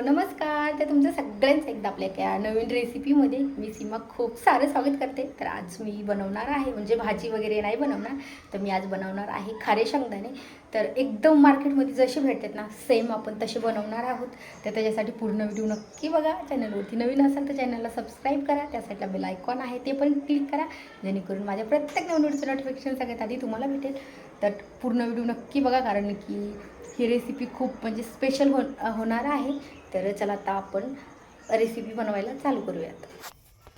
नमस्कार तर तुमचं सगळ्यांचं एकदा आपल्या एका नवीन रेसिपीमध्ये मी सीमा खूप सारं स्वागत करते. तर आज मी बनवणार आहे म्हणजे भाजी वगैरे नाही बनवणार तर मी आज बनवणार आहे खारे शेंगदाणे. तर एकदम मार्केटमध्ये जसे भेटतात ना सेम आपण तसे बनवणार आहोत. तर त्याच्यासाठी पूर्ण व्हिडिओ नक्की बघा. चॅनलवरती नवीन असाल तर चॅनलला सबस्क्राईब करा. त्या साईडला बेल आयकॉन आहे ते पण क्लिक करा. जेणेकरून माझ्या प्रत्येक नवीन व्हिडिओचं नोटिफिकेशन सगळ्यात आधी तुम्हाला भेटेल. तर पूर्ण व्हिडिओ नक्की बघा कारण की ही रेसिपी खूप म्हणजे स्पेशल हो होणार आहे. तर चला आता आपण रेसिपी बनवायला चालू करूयात.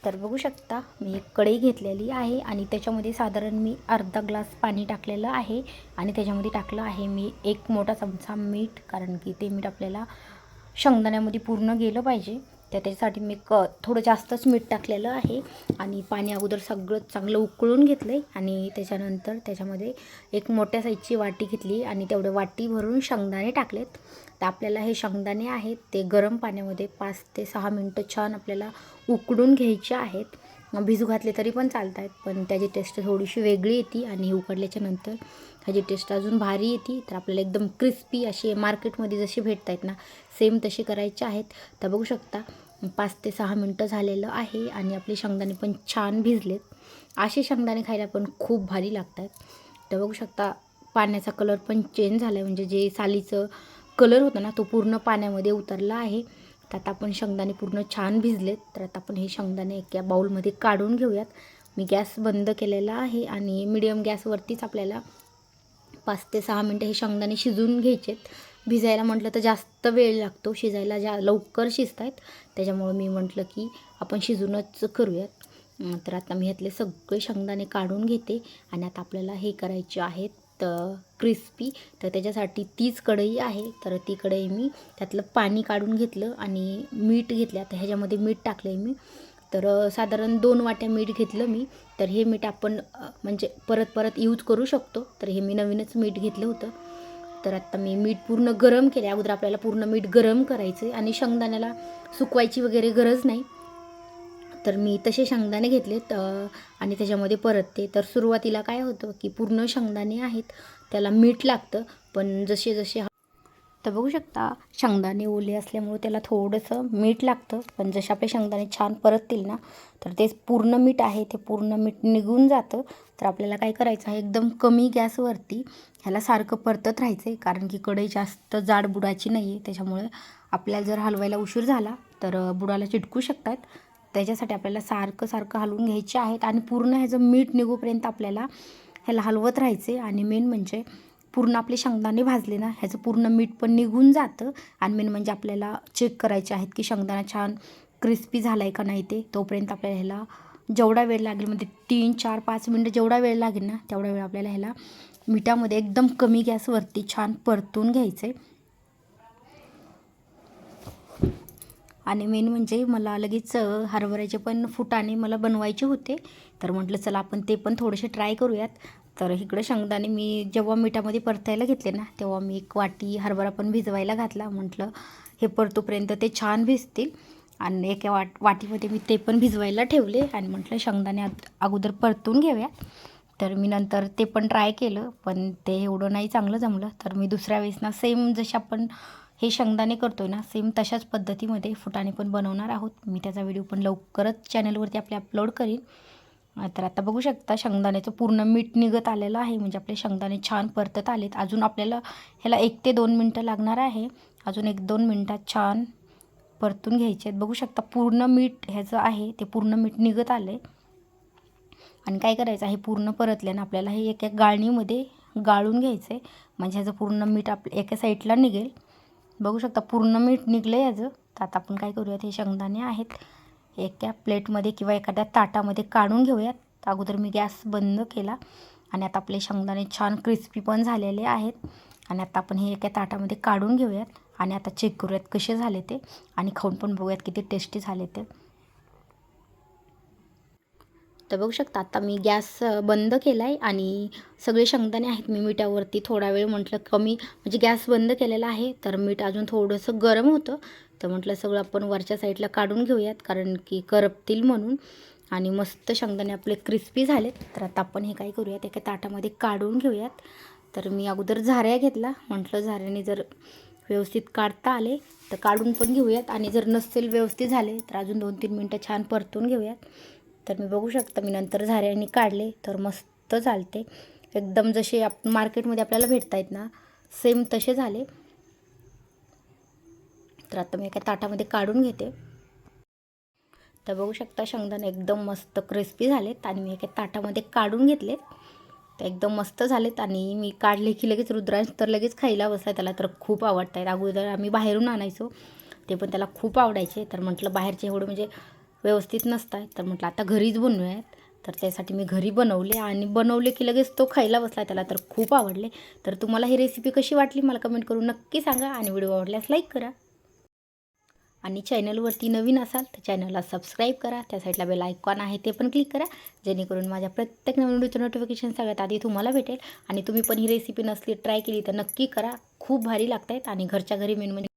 तर बघू शकता मी एक कढई घेतलेली आहे आणि त्याच्यामध्ये साधारण मी अर्धा ग्लास पाणी टाकलेलं आहे. आणि त्याच्यामध्ये टाकलं आहे मी एक मोठा चमचा मीठ कारण की ते मीठ आपल्याला शेंगदाण्यामध्ये पूर्ण गेलं पाहिजे. तर त्याच्यासाठी मी क थोडं जास्तच मीठ टाकलेलं आहे. आणि पाणी अगोदर सगळं चांगलं उकळून घेतलं आहे आणि त्याच्यानंतर त्याच्यामध्ये एक मोठ्या साईजची वाटी घेतली. आणि तेवढं वाटी भरून शेंगदाणे टाकलेत. तर आपल्याला हे शेंगदाणे आहेत ते गरम पाण्यामध्ये पाच ते सहा मिनटं छान आपल्याला उकडून घ्यायचे आहेत. भिजू घातले तरी पण चालत आहेत पण त्याची टेस्ट थोडीशी वेगळी येते. आणि उकडल्याच्या नंतर ह्याची टेस्ट अजून भारी येते. तर आपल्याला एकदम क्रिस्पी अशी मार्केटमध्ये जशी भेटत आहेत ना सेम तशी करायचे आहेत. तर बघू शकता पाच ते सहा मिनटं झालेलं आहे आणि आपले शेंगदाणे पण छान भिजलेत. असे शेंगदाणे खायला पण खूप भारी लागतात. तर बघू शकता पाण्याचा कलर पण चेंज झाला आहे म्हणजे जे सालीचं कलर होता ना तो पूर्ण पाण्यामध्ये उतरला आहे. तर आता आपण शेंगदाणे पूर्ण छान भिजलेत. तर आता आपण हे शेंगदाणे एका बाऊलमध्ये काढून घेऊयात. मी गॅस बंद केलेला आहे आणि मिडियम गॅसवरतीच आपल्याला पाच ते सहा मिनटं हे शेंगदाणे शिजवून घ्यायचेत. भिजायला म्हटलं तर जास्त वेळ लागतो शिजायला. ज्या लवकर शिजत आहेत त्याच्यामुळं मी म्हटलं की आपण शिजूनच करूयात. तर आता मी ह्यातले सगळे शेंगदाणे काढून घेते आणि आता आपल्याला हे करायचे आहेत क्रिस्पी तर त्याच्यासाठी तीच कढई आहे. तर ती कढई मी त्यातलं पाणी काढून घेतलं आणि मीठ घेतलं. आता ह्याच्यामध्ये मीठ टाकलं आहे मी. तर साधारण दोन वाट्या मीठ घेतलं मी. तर हे मीठ आपण म्हणजे परत परत यूज करू शकतो. तर हे मी नवीनच मीठ घेतलं होतं. तर आत्ता मी मीठ पूर्ण गरम केले अगोदर आपल्याला पूर्ण मीठ गरम करायचं आहे आणि शेंगदाण्याला सुकवायची वगैरे गरज नाही. तर मी तसे शेंगदाणे घेतलेत आणि त्याच्यामध्ये परतते. तर सुरुवातीला काय होतं की पूर्ण शेंगदाणे आहेत त्याला मीठ लागतं. पण जसे जसे तर बघू शकता शेंगदाणे ओले असल्यामुळे त्याला थोडंसं मीठ लागतं. पण जसे आपले शेंगदाणे छान परततील ना तर ते पूर्ण मीठ आहे ते पूर्ण मीठ निघून जातं. तर आपल्याला काय करायचं आहे एकदम कमी गॅसवरती ह्याला सारखं परतत राहायचं आहे कारण की कढई जास्त जाड बुडाची नाही आहे त्याच्यामुळे आपल्याला जर हलवायला उशीर झाला तर बुडाला चिटकू शकतात. त्याच्यासाठी आपल्याला सारखं सारखं हलवून घ्यायचे आहेत. आणि पूर्ण ह्याचं मीठ निघूपर्यंत आपल्याला ह्याला हलवत राहायचे आणि मेन म्हणजे पूर्ण आपले शेंगदाणे भाजले ना ह्याचं पूर्ण मीठ पण निघून जातं. आणि मेन म्हणजे आपल्याला चेक करायचे आहेत की शेंगदाणा छान क्रिस्पी झाला आहे का नाही ते. तोपर्यंत आपल्याला ह्याला जेवढा वेळ लागेल म्हणजे तीन चार पाच मिनटं जेवढा वेळ लागेल ना तेवढा वेळ आपल्याला ह्याला मिठामध्ये एकदम कमी गॅसवरती छान परतून घ्यायचं आहे आणि मेन म्हणजे मला लगेच हरभऱ्याचे पण फुटाणे मला बनवायचे होते. तर म्हटलं चला आपण ते पण थोडेसे ट्राय करूयात. तर इकडं शेंगदाणे मी जेव्हा मिठामध्ये परतायला घेतले ना तेव्हा मी एक वाटी हरभरा पण भिजवायला घातला. म्हटलं हे परतोपर्यंत ते छान भिजतील. आणि एका वाट वाटीमध्ये मी ते पण भिजवायला ठेवले. आणि म्हटलं शेंगदाणे आत- अगोदर परतून घेऊया. तर मी नंतर ते पण ट्राय केलं पण ते एवढं नाही चांगलं जमलं. तर मी दुसऱ्या वेळेस ना सेम जसे आपण हे शेंगदाणे करतोय ना सेम तशाच पद्धतीमध्ये फुटाणे पण बनवणार आहोत. मी त्याचा व्हिडिओ पण लवकरच चॅनलवरती आपले अपलोड करीन. तर आता बघू शकता शेंगदाण्याचं पूर्ण मीठ निघत आलेलं आहे. म्हणजे आपले शेंगदाणे छान परतत आलेत. अजून आपल्याला ह्याला एक ते दोन मिनटं लागणार आहे. अजून एक दोन मिनटात छान परतून घ्यायचे आहेत. बघू शकता पूर्ण मीठ ह्याचं आहे ते पूर्ण मीठ निघत आलं आहे आणि काय करायचं आहे पूर्ण परतल्यानं आपल्याला हे एका गाळणीमध्ये गाळून घ्यायचं आहे म्हणजे ह्याचं पूर्ण मीठ आप एका साईडला निघेल. बघू शकता पूर्ण मीठ निघलं आहे याचं. तर आता आपण काय करूयात हे शेंगदाणे आहेत. एका प्लेटमध्ये किंवा एखाद्या ताटामध्ये काढून घेऊयात. अगोदर मी गॅस बंद केला. आणि आता आपले शेंगदाणे छान क्रिस्पी पण झालेले आहेत. आणि आता आपण हे एका ताटामध्ये काढून घेऊयात. आणि आता चेक करूयात कसे झाले ते. आणि खाऊन पण बघूयात किती टेस्टी झाले ते. तर बघू शकता आता मी गॅस बंद केला आहे आणि सगळे शेंगदाणे आहेत. मी मिठावरती थोडा वेळ म्हटलं कमी म्हणजे गॅस बंद केलेला आहे तर मीठ अजून थोडंसं गरम होतं. तर म्हटलं सगळं आपण वरच्या साईडला काढून घेऊयात कारण की करपतील म्हणून. आणि मस्त शेंगदाणे आपले क्रिस्पी झालेत. तर आता आपण हे काय करूयात एका ताटामध्ये काढून घेऊयात. तर मी अगोदर झाऱ्या घेतला. म्हटलं झाऱ्याने जर व्यवस्थित काढता आले तर काढून पण घेऊयात. आणि जर नसेल व्यवस्थित झाले तर अजून दोन तीन मिनटं छान परतून घेऊयात. तर मी बघू शकता. मी नंतर झाऱ्याने काढले तर मस्त चालते. एकदम जसे आप मार्केटमध्ये आपल्याला भेटत आहेत ना सेम तसे झाले. तर आता मी एका ताटामध्ये काढून घेते. तर बघू शकता शेंगदाणे एकदम मस्त क्रिस्पी झालेत आणि मी एका ताटामध्ये काढून घेतले तर एकदम मस्त झालेत आणि मी काढले की लगेच रुद्रांश तर लगेच खायला बसला त्याला तर खूप आवडत आहेत अगोदर आम्ही बाहेरून आणायचो. ते पण त्याला खूप आवडायचे. तर म्हटलं बाहेरचे एवढं म्हणजे व्यवस्थित नसतात तर म्हटलं आता घरीच बनवूयात. तर त्यासाठी मी घरी बनवले आणि बनवले की लगेच तो खायला बसला त्याला. तर खूप आवडले. तर तुम्हाला ही रेसिपी कशी वाटली मला कमेंट करून नक्की सांगा आणि व्हिडिओ आवडल्यास लाईक करा. आणि चॅनलवरती नवीन असाल तर चॅनलला सबस्क्राईब करा. त्या साईडला बेल आयकॉन आहे ते पण क्लिक करा. जेणेकरून माझ्या प्रत्येक नवीन व्हिडिओचं नोटिफिकेशन सगळ्यात आधी तुम्हाला भेटेल. आणि तुम्ही पण ही रेसिपी नसली ट्राय केली तर नक्की करा. खूप भारी लागत आहेत आणि घरच्या घरी मेन म्हणजे